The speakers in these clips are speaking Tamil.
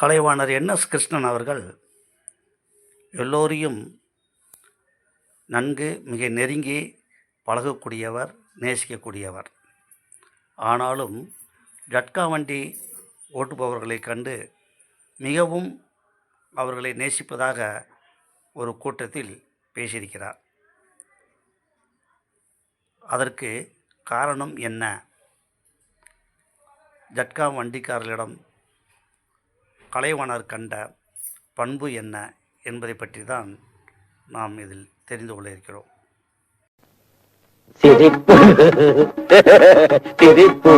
கலைவாணர் என்எஸ் கிருஷ்ணன் அவர்கள் எல்லோரையும் நன்கு மிக நெருங்கி பழகக்கூடியவர் நேசிக்கக்கூடியவர். ஆனாலும் ஜட்கா வண்டி ஓட்டுபவர்களை கண்டு மிகவும் அவர்களை நேசிப்பதாக ஒரு கூட்டத்தில் பேசியிருக்கிறார். அதற்கு காரணம் என்ன? ஜட்கா வண்டிக்காரர்களிடம் கலைவாணர் கண்ட பண்பு என்ன என்பதை பற்றி தான் நாம் இதில் தெரிந்து கொள்ள இருக்கிறோம். சிரிப்பு. சிரிப்பு.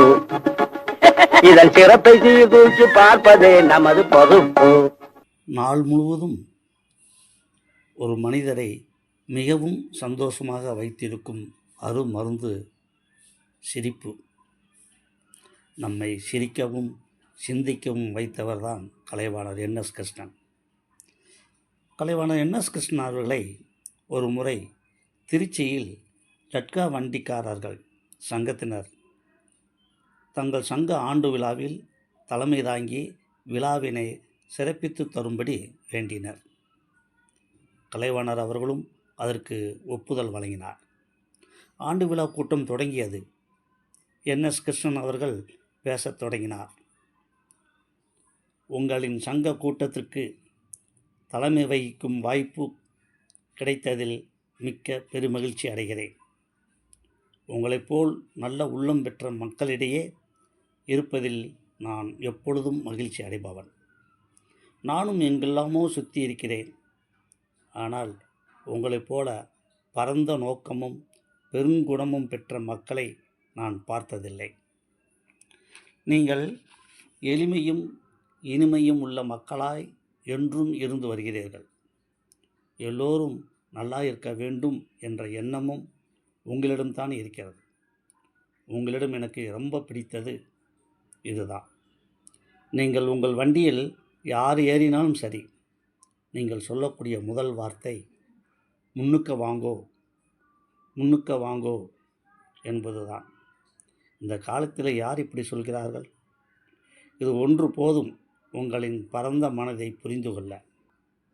இதன் சிறப்பை சீர்தூக்கி பார்ப்பதே நமது பொறுப்பு. நாள் முழுவதும் ஒரு மனிதரை மிகவும் சந்தோஷமாக வைத்திருக்கும் அருமருந்து சிரிப்பு. நம்மை சிரிக்கவும் சிந்திக்கவும் வைத்தவர்தான் Kalaivanar N. S. Krishnan. Kalaivanar N. S. Krishnan அவர்களை ஒரு முறை திருச்சியில் ஜட்கா வண்டிக்காரர்கள் சங்கத்தினர். தங்கள் சங்க ஆண்டு விழாவில் தலைமை தாங்கி விழாவினை சிறப்பித்து தரும்படி வேண்டினர். கலைவாணர் அவர்களும் அதற்கு ஒப்புதல் வழங்கினார். ஆண்டு விழா கூட்டம் தொடங்கியது என். எஸ். கிருஷ்ணன் அவர்கள் பேசத் தொடங்கினார். உங்களின் சங்க கூட்டத்திற்கு தலைமை வகிக்கும் வாய்ப்பு கிடைத்ததில் மிக்க பெருமகிழ்ச்சி அடைகிறேன். உங்களைப் போல் நல்ல உள்ளம் பெற்ற மக்களிடையே இருப்பதில் நான் எப்பொழுதும் மகிழ்ச்சி அடைபவன். நானும் எங்கெல்லாமோ சுற்றி இருக்கிறேன். ஆனால் உங்களைப் போல பரந்த நோக்கமும் பெருங்குணமும் பெற்ற மக்களை நான் பார்த்ததில்லை. நீங்கள் எளிமையும் இனிமையும் உள்ள மக்களாய் என்றும் இருந்து வருகிறீர்கள். எல்லோரும் நல்லா இருக்க வேண்டும் என்ற எண்ணமும் உங்களிடம்தான் இருக்கிறது. உங்களிடம் எனக்கு ரொம்ப பிடித்தது இதுதான். நீங்கள் உங்கள் வண்டியில் யார் ஏறினாலும் சரி நீங்கள் சொல்லக்கூடிய முதல் வார்த்தை முன்னுக்க வாங்கோ முன்னுக்க வாங்கோ என்பதுதான். இந்த காலத்தில் யார் இப்படி சொல்கிறார்கள்? இது ஒன்று போதும். உங்களின் பரந்த மனதை புரிந்து கொள்ள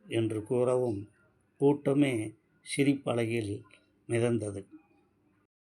என்று கூறவும் கூட்டமே சிரிப்பலையில் மிதந்தது.